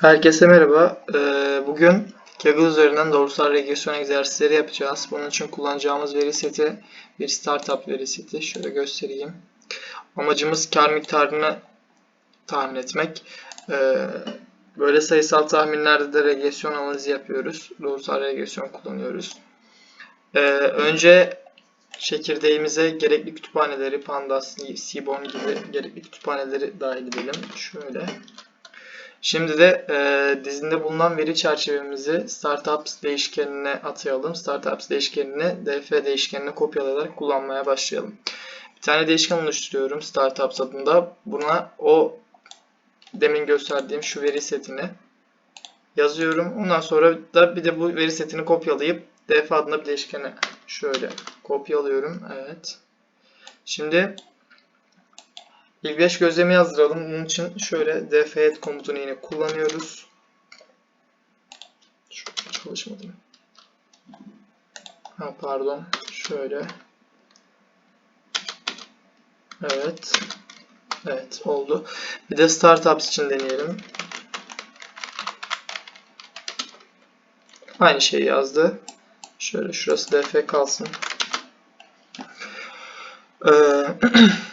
Herkese merhaba. Ee, Bugün Kaggle üzerinden doğrusal regresyon egzersizleri yapacağız. Bunun için kullanacağımız veri seti bir startup veri seti. Şöyle göstereyim. Amacımız kar miktarını tahmin etmek. Ee, Böyle sayısal tahminlerde de regresyon analizi yapıyoruz. Doğrusal regresyon kullanıyoruz. Ee, Önce çekirdeğimize gerekli kütüphaneleri, Pandas, Seaborn gibi gerekli kütüphaneleri dahil edelim. Şöyle. Şimdi de e, dizinde bulunan veri çerçevemizi startups değişkenine atayalım. Startups değişkenini df değişkenine kopyalayarak kullanmaya başlayalım. Bir tane değişken oluşturuyorum startups adında. Buna o demin gösterdiğim şu veri setini yazıyorum. Ondan sonra da bir de bu veri setini kopyalayıp df adında bir değişkene şöyle kopyalıyorum. Evet. Şimdi İlk 5 gözlemi yazdıralım. Bunun için şöyle dfet komutunu yine kullanıyoruz. Şöyle çalışmadı mı? Ha, pardon. Şöyle. Evet. Evet oldu. Bir de startups için deneyelim. Aynı şeyi yazdı. Şöyle şurası df kalsın. Ee,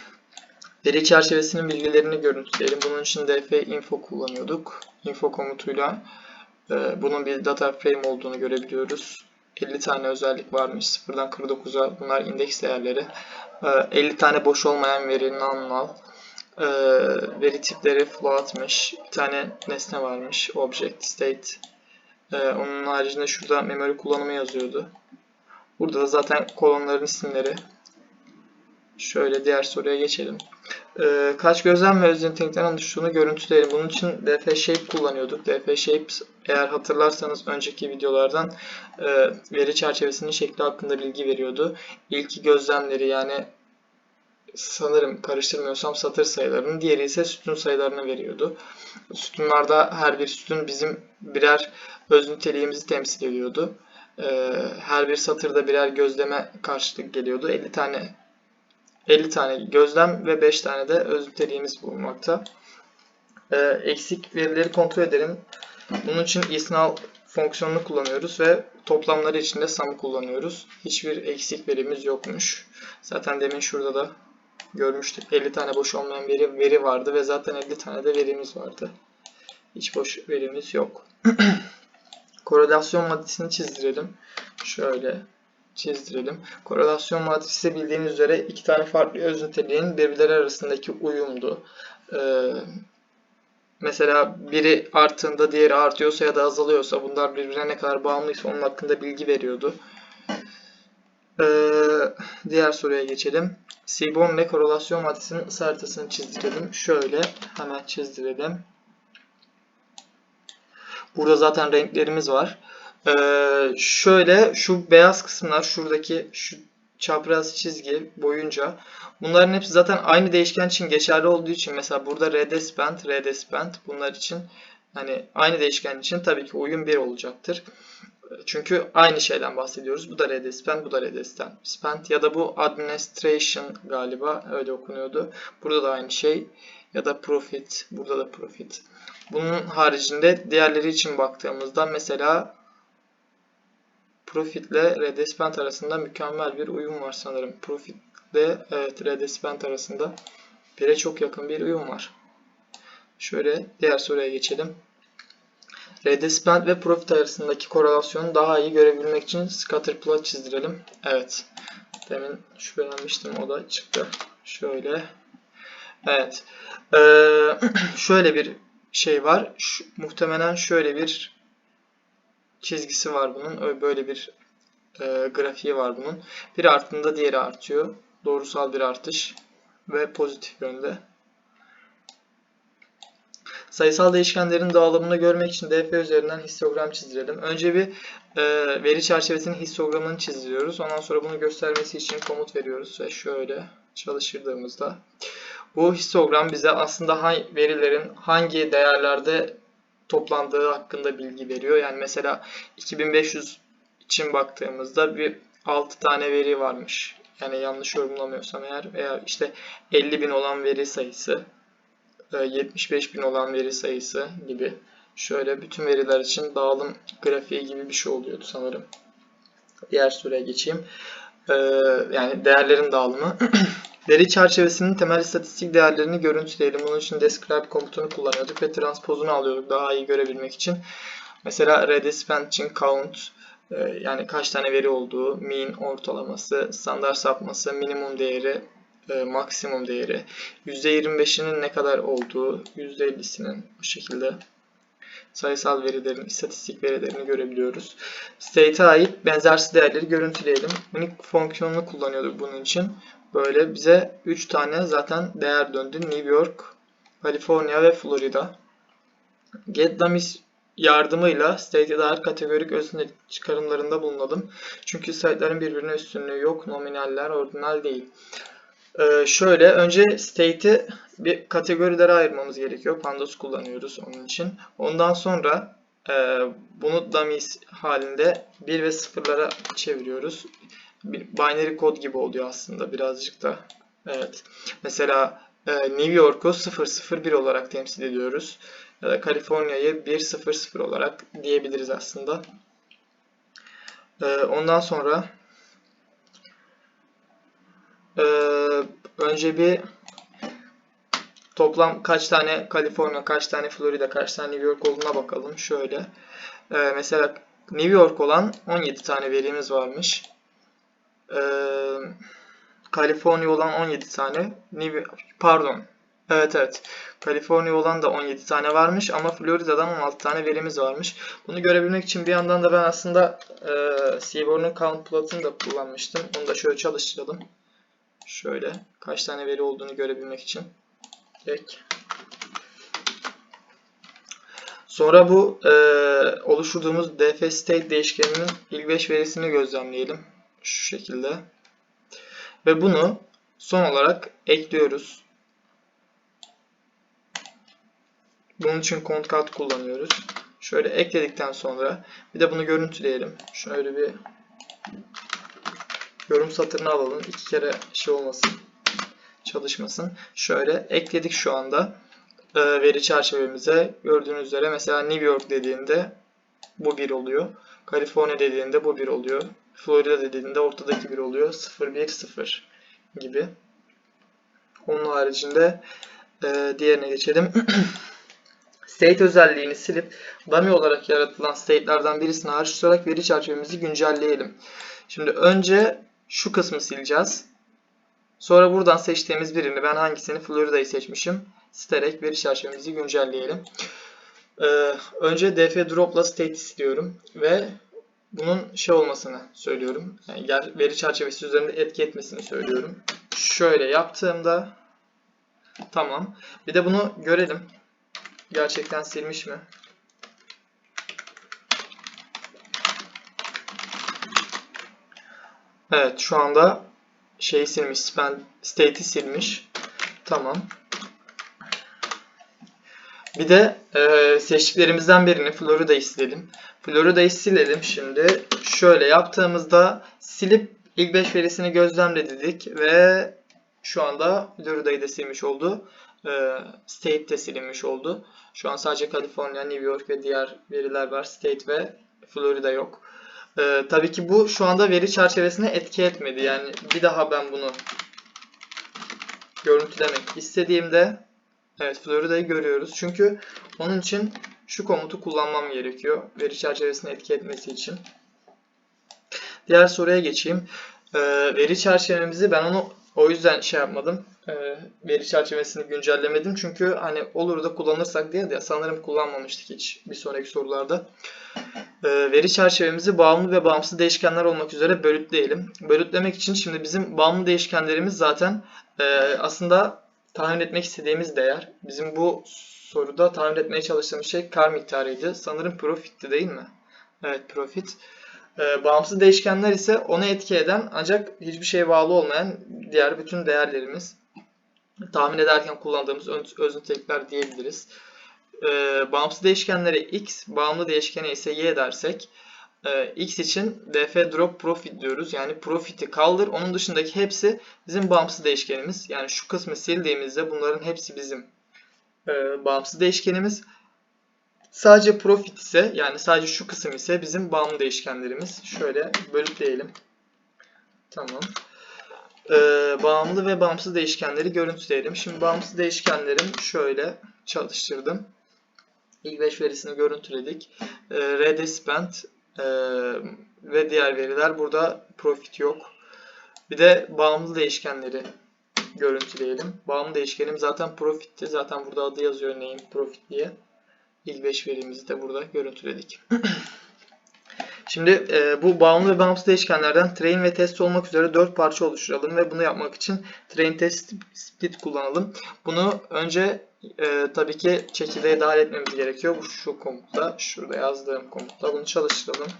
Veri çerçevesinin bilgilerini görüntüleyelim. Bunun için df info kullanıyorduk. Info komutuyla e, bunun bir data frame olduğunu görebiliyoruz. 50 tane özellik varmış. 0'dan 49'a bunlar indeks değerleri. E, 50 tane boş olmayan veri non-null. E, veri tipleri float'mış. Bir tane nesne varmış. Object, state. E, onun haricinde şurada memory kullanımı yazıyordu. Burada da zaten kolonların isimleri. Şöyle diğer soruya geçelim. Ee, kaç gözlem ve öz nitelikten oluştuğunu görüntüleyelim. Bunun için df shape kullanıyorduk. df shape eğer hatırlarsanız önceki videolardan e, veri çerçevesinin şekli hakkında bilgi veriyordu. İlki gözlemleri yani sanırım karıştırmıyorsam satır sayılarını, diğeri ise sütun sayılarını veriyordu. Sütunlarda her bir sütun bizim birer öz niteliğimizi temsil ediyordu. Ee, her bir satırda birer gözleme karşılık geliyordu. 50 tane 50 tane gözlem ve 5 tane de öz niteliğimiz bulunmakta. Ee, eksik verileri kontrol edelim. Bunun için isnal fonksiyonunu kullanıyoruz ve toplamları için de sum'ı kullanıyoruz. Hiçbir eksik verimiz yokmuş. Zaten demin şurada da görmüştük. 50 tane boş olmayan veri, veri vardı ve zaten 50 tane de verimiz vardı. Hiç boş verimiz yok. Korelasyon maddesini çizdirelim. Şöyle çizdirelim. Korelasyon matrisi bildiğiniz üzere iki tane farklı öz niteliğin birbirleri arasındaki uyumdu. Ee, mesela biri arttığında diğeri artıyorsa ya da azalıyorsa bunlar birbirine ne kadar bağımlıysa onun hakkında bilgi veriyordu. Ee, diğer soruya geçelim. Seaborn ve korelasyon matrisinin ısı haritasını çizdirelim. Şöyle hemen çizdirelim. Burada zaten renklerimiz var. Ee, şöyle şu beyaz kısımlar şuradaki şu çapraz çizgi boyunca bunların hepsi zaten aynı değişken için geçerli olduğu için mesela burada rds band, rds band bunlar için hani aynı değişken için tabii ki uyum 1 olacaktır. Çünkü aynı şeyden bahsediyoruz. Bu da rds band, bu da rds band ya da bu administration galiba öyle okunuyordu. Burada da aynı şey ya da profit, burada da profit. Bunun haricinde diğerleri için baktığımızda mesela Profit ile Redespent arasında mükemmel bir uyum var sanırım. Profit ile evet, Redespent arasında bire çok yakın bir uyum var. Şöyle diğer soruya geçelim. Redespent ve Profit arasındaki korelasyonu daha iyi görebilmek için scatterplot çizdirelim. Evet. Demin şüphelenmiştim o da çıktı. Şöyle. Evet. Ee, şöyle bir şey var. Şu, muhtemelen şöyle bir çizgisi var bunun. Böyle bir e, grafiği var bunun. Biri arttığında diğeri artıyor. Doğrusal bir artış ve pozitif yönde. Sayısal değişkenlerin dağılımını görmek için df üzerinden histogram çizilelim. Önce bir e, veri çerçevesinin histogramını çiziyoruz. Ondan sonra bunu göstermesi için komut veriyoruz ve şöyle çalıştırdığımızda bu histogram bize aslında hangi verilerin hangi değerlerde toplandığı hakkında bilgi veriyor. Yani mesela 2500 için baktığımızda bir 6 tane veri varmış. Yani yanlış yorumlamıyorsam eğer veya işte 50 bin olan veri sayısı 75 e, bin olan veri sayısı gibi Şöyle bütün veriler için dağılım grafiği gibi bir şey oluyordu sanırım. Diğer soruya geçeyim. Ee, yani değerlerin dağılımı. Veri çerçevesinin temel istatistik değerlerini görüntüleyelim. Bunun için describe komutunu kullanıyorduk ve transpozunu alıyorduk daha iyi görebilmek için. Mesela redis benching count e, yani kaç tane veri olduğu, mean ortalaması, standart sapması, minimum değeri, e, maksimum değeri, %25'inin ne kadar olduğu, %50'sinin bu şekilde sayısal verilerin, istatistik verilerini görebiliyoruz. State'e ait benzersiz değerleri görüntüleyelim. Unique fonksiyonunu kullanıyorduk bunun için. Böyle bize 3 tane zaten değer döndü. New York, California ve Florida. GetDummies yardımıyla state'e dair kategorik özne çıkarımlarında bulunalım. Çünkü site'lerin birbirine üstünlüğü yok. Nominaller ordinal değil. Ee, şöyle önce state'i bir kategorilere ayırmamız gerekiyor. Pandas kullanıyoruz onun için. Ondan sonra e, bunu dummies halinde 1 ve 0'lara çeviriyoruz. Bir binary kod gibi oluyor aslında birazcık da. Evet. Mesela e, New York'u 001 olarak temsil ediyoruz. Ya da Kaliforniya'yı 100 olarak diyebiliriz aslında. E, ondan sonra e, önce bir toplam kaç tane Kaliforniya, kaç tane Florida, kaç tane New York olduğuna bakalım. Şöyle. Mesela New York olan 17 tane verimiz varmış. Ee, Kaliforniya olan 17 tane. New pardon. Evet evet. Kaliforniya olan da 17 tane varmış ama Florida'dan 16 tane verimiz varmış. Bunu görebilmek için bir yandan da ben aslında e, Seaborn'un count plot'unu da kullanmıştım. Onu da şöyle çalıştıralım. Şöyle kaç tane veri olduğunu görebilmek için. Ek. Sonra bu e, oluşturduğumuz df state değişkeninin ilk 5 verisini gözlemleyelim. Şu şekilde. Ve bunu son olarak ekliyoruz. Bunun için concat kullanıyoruz. Şöyle ekledikten sonra bir de bunu görüntüleyelim. Şöyle bir yorum satırını alalım. İki kere şey olmasın çalışmasın. Şöyle ekledik şu anda e, veri çerçevemize. Gördüğünüz üzere mesela New York dediğinde bu 1 oluyor. California dediğinde bu 1 oluyor. Florida dediğinde ortadaki 1 oluyor. 0 1 0 gibi. Onun haricinde e, diğerine geçelim. State özelliğini silip dummy olarak yaratılan state'lerden birisini hariç tutarak veri çerçevemizi güncelleyelim. Şimdi önce şu kısmı sileceğiz. Sonra buradan seçtiğimiz birini ben hangisini Florida'yı seçmişim. Silerek veri çerçevemizi güncelleyelim. Ee, önce df drop'la state istiyorum ve bunun şey olmasını söylüyorum. Yani veri çerçevesi üzerinde etki etmesini söylüyorum. Şöyle yaptığımda tamam. Bir de bunu görelim. Gerçekten silmiş mi? Evet şu anda şeyi silmiş. Spend state'i silmiş. Tamam. Bir de e, seçtiklerimizden birini Florida'yı silelim. Florida'yı silelim şimdi. Şöyle yaptığımızda silip ilk 5 verisini gözlemle dedik ve şu anda Florida'yı da silmiş oldu. E, State de silinmiş oldu. Şu an sadece California, New York ve diğer veriler var. State ve Florida yok. Ee, tabii ki bu şu anda veri çerçevesine etki etmedi. Yani bir daha ben bunu görüntülemek istediğimde evet Florida'yı görüyoruz. Çünkü onun için şu komutu kullanmam gerekiyor. Veri çerçevesine etki etmesi için. Diğer soruya geçeyim. Ee, veri çerçevemizi ben onu o yüzden şey yapmadım. E, veri çerçevesini güncellemedim. Çünkü hani olur da kullanırsak diye de sanırım kullanmamıştık hiç bir sonraki sorularda. E, veri çerçevemizi bağımlı ve bağımsız değişkenler olmak üzere bölütleyelim. Bölütlemek için şimdi bizim bağımlı değişkenlerimiz zaten e, aslında tahmin etmek istediğimiz değer. Bizim bu soruda tahmin etmeye çalıştığımız şey kar miktarıydı. Sanırım profitti değil mi? Evet profit. E, bağımsız değişkenler ise ona etki eden ancak hiçbir şeye bağlı olmayan diğer bütün değerlerimiz. Tahmin ederken kullandığımız öz nitelikler diyebiliriz. E, bağımsız değişkenlere x, bağımlı değişkene ise y dersek e, x için df drop profit diyoruz. Yani profit'i kaldır. Onun dışındaki hepsi bizim bağımsız değişkenimiz. Yani şu kısmı sildiğimizde bunların hepsi bizim e, bağımsız değişkenimiz. Sadece profit ise yani sadece şu kısım ise bizim bağımlı değişkenlerimiz. Şöyle bölütleyelim. Tamam. Ee, bağımlı ve bağımsız değişkenleri görüntüleyelim. Şimdi bağımsız değişkenlerim şöyle çalıştırdım. İlk 5 verisini görüntüledik. Ee, Red e, ve diğer veriler burada profit yok. Bir de bağımlı değişkenleri görüntüleyelim. Bağımlı değişkenim zaten profitti. Zaten burada adı yazıyor name profit diye. İlk 5 verimizi de burada görüntüledik. Şimdi e, bu bağımlı ve bağımsız değişkenlerden train ve test olmak üzere 4 parça oluşturalım ve bunu yapmak için train test split kullanalım. Bunu önce e, tabii ki çekirdeğe dahil etmemiz gerekiyor. Bu şu komutla, şurada yazdığım komutla bunu çalıştıralım.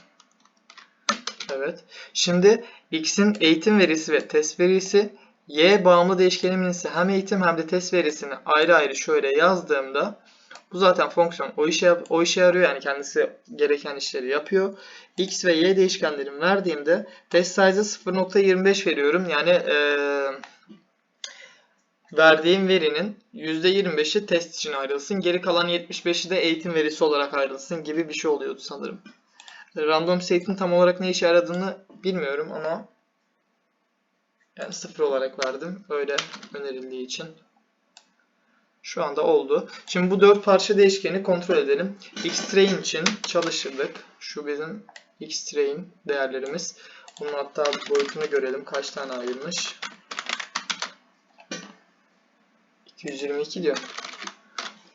Evet. Şimdi x'in eğitim verisi ve test verisi y bağımlı değişkenimin ise hem eğitim hem de test verisini ayrı ayrı şöyle yazdığımda bu zaten fonksiyon o işe o işe yarıyor yani kendisi gereken işleri yapıyor. X ve Y değişkenlerimi verdiğimde test size'ı 0.25 veriyorum. Yani ee, verdiğim verinin %25'i test için ayrılsın. Geri kalan 75'i de eğitim verisi olarak ayrılsın gibi bir şey oluyordu sanırım. Random state'in tam olarak ne işe yaradığını bilmiyorum ama yani sıfır olarak verdim. Öyle önerildiği için. Şu anda oldu. Şimdi bu dört parça değişkeni kontrol edelim. Xtrain için çalıştırdık. Şu bizim Xtrain değerlerimiz. Bunun hatta boyutunu görelim. Kaç tane ayırmış. 222 diyor.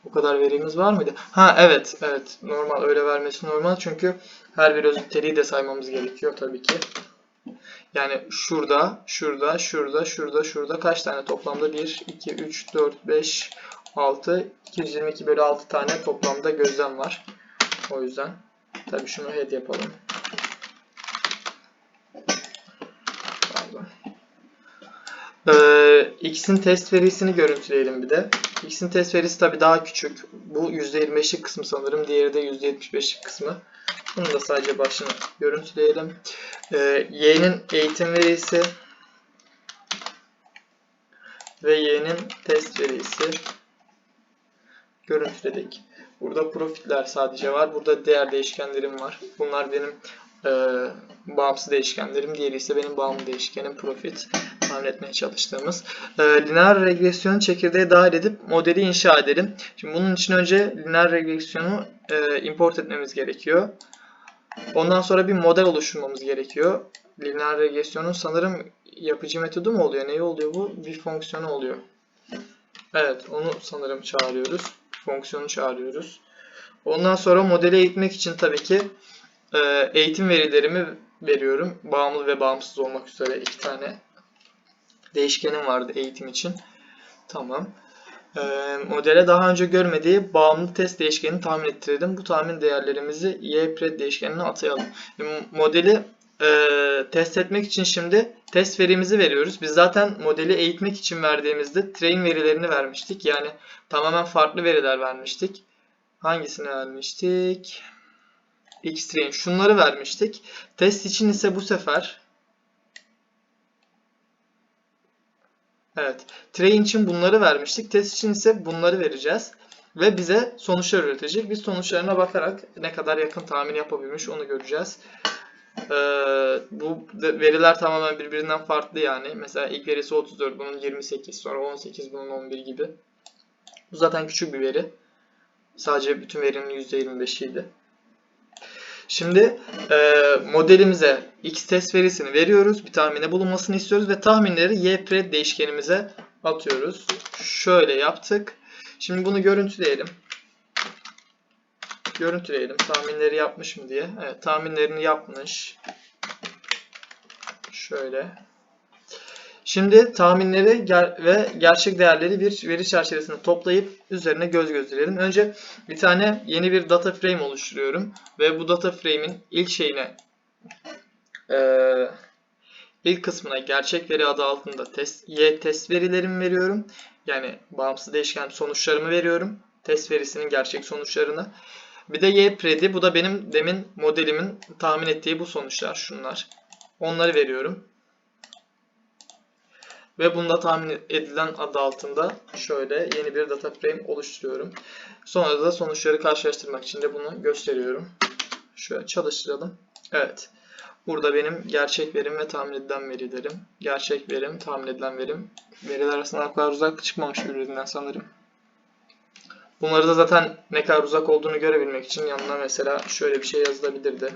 Bu kadar verimiz var mıydı? Ha evet. Evet. Normal. Öyle vermesi normal. Çünkü her bir özelliği de saymamız gerekiyor tabii ki. Yani şurada, şurada, şurada, şurada, şurada kaç tane toplamda? 1, 2, 3, 4, 5, 6, 222 bölü 6 tane toplamda gözlem var. O yüzden tabii şunu head yapalım. Pardon. Ee, X'in test verisini görüntüleyelim bir de. X'in test verisi tabii daha küçük. Bu %25'lik kısmı sanırım. Diğeri de %75'lik kısmı. Bunu da sadece başını görüntüleyelim. Ee, Y'nin eğitim verisi ve Y'nin test verisi görüntüledik. Burada profitler sadece var. Burada diğer değişkenlerim var. Bunlar benim e, bağımsız değişkenlerim. Diğeri ise benim bağımlı değişkenim profit. Tahmin etmeye çalıştığımız. E, lineer regresyonu çekirdeğe dahil edip modeli inşa edelim. Şimdi bunun için önce lineer regresyonu e, import etmemiz gerekiyor. Ondan sonra bir model oluşturmamız gerekiyor. Lineer regresyonun sanırım yapıcı metodu mu oluyor? Ne oluyor bu? Bir fonksiyonu oluyor. Evet, onu sanırım çağırıyoruz. Fonksiyonu çağırıyoruz. Ondan sonra modeli eğitmek için tabii ki e, eğitim verilerimi veriyorum. Bağımlı ve bağımsız olmak üzere iki tane değişkenim vardı eğitim için. Tamam. E, modele daha önce görmediği bağımlı test değişkenini tahmin ettirelim. Bu tahmin değerlerimizi y'pred değişkenine atayalım. Modeli e, test etmek için şimdi test verimizi veriyoruz. Biz zaten modeli eğitmek için verdiğimizde train verilerini vermiştik. Yani tamamen farklı veriler vermiştik. Hangisini vermiştik? Xtrain. Şunları vermiştik. Test için ise bu sefer Evet. Train için bunları vermiştik. Test için ise bunları vereceğiz. Ve bize sonuçlar üretecek. Biz sonuçlarına bakarak ne kadar yakın tahmin yapabilmiş onu göreceğiz. Ee, bu veriler tamamen birbirinden farklı yani. Mesela ilk verisi 34, bunun 28, sonra 18, bunun 11 gibi. Bu zaten küçük bir veri. Sadece bütün verinin %25'iydi. Şimdi e, modelimize x test verisini veriyoruz. Bir tahmine bulunmasını istiyoruz ve tahminleri y değişkenimize atıyoruz. Şöyle yaptık. Şimdi bunu görüntüleyelim. Görüntüleyelim. Tahminleri yapmış mı diye. Evet, tahminlerini yapmış. Şöyle. Şimdi tahminleri ger ve gerçek değerleri bir veri çerçevesinde toplayıp üzerine göz gözleyelim. Önce bir tane yeni bir data frame oluşturuyorum ve bu data frame'in ilk şeyine e, ilk kısmına gerçek veri adı altında test y test verilerimi veriyorum. Yani bağımsız değişken sonuçlarımı veriyorum. Test verisinin gerçek sonuçlarını. Bir de y predi bu da benim demin modelimin tahmin ettiği bu sonuçlar şunlar. Onları veriyorum. Ve bunda tahmin edilen adı altında şöyle yeni bir data frame oluşturuyorum. Sonra da sonuçları karşılaştırmak için de bunu gösteriyorum. Şöyle çalıştıralım. Evet. Burada benim gerçek verim ve tahmin edilen verilerim. Gerçek verim, tahmin edilen verim. Veriler arasında o kadar uzak çıkmamış birbirinden sanırım. Bunları da zaten ne kadar uzak olduğunu görebilmek için yanına mesela şöyle bir şey yazılabilirdi.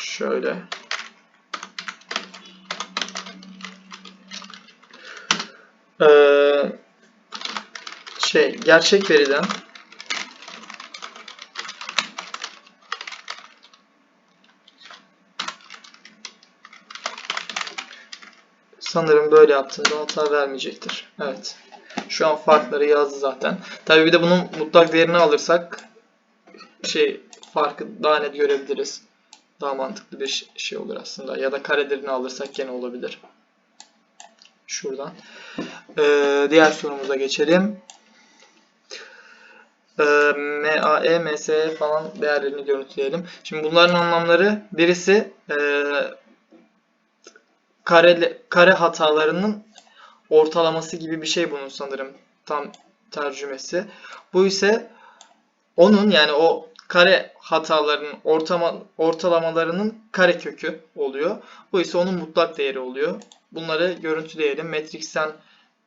Şöyle. Ee, şey gerçek veriden sanırım böyle yaptığında hata vermeyecektir. Evet. Şu an farkları yazdı zaten. Tabii bir de bunun mutlak değerini alırsak şey farkı daha net görebiliriz. Daha mantıklı bir şey olur aslında. Ya da karelerini alırsak gene olabilir. Şuradan. Ee, diğer sorumuza geçelim. Ee, MAE, MSE falan değerlerini görüntüleyelim. Şimdi bunların anlamları birisi e, kare, kare hatalarının ortalaması gibi bir şey bunun sanırım tam tercümesi. Bu ise onun yani o kare hatalarının ortama, ortalamalarının kare kökü oluyor. Bu ise onun mutlak değeri oluyor. Bunları görüntüleyelim. Matrix'ten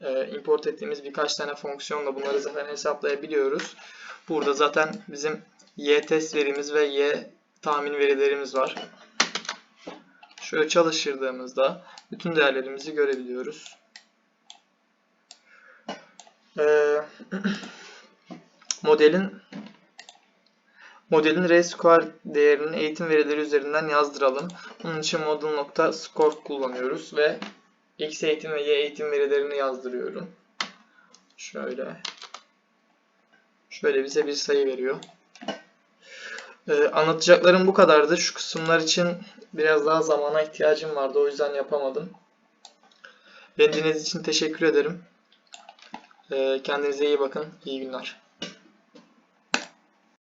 e, import ettiğimiz birkaç tane fonksiyonla bunları zaten hesaplayabiliyoruz. Burada zaten bizim y test verimiz ve y tahmin verilerimiz var. Şöyle çalıştırdığımızda bütün değerlerimizi görebiliyoruz. Ee, modelin modelin R-square değerini eğitim verileri üzerinden yazdıralım. Bunun için model.score kullanıyoruz ve X eğitim ve Y eğitim verilerini yazdırıyorum. Şöyle. Şöyle bize bir sayı veriyor. Ee, anlatacaklarım bu kadardı. Şu kısımlar için biraz daha zamana ihtiyacım vardı. O yüzden yapamadım. Beni için teşekkür ederim. Ee, kendinize iyi bakın. İyi günler.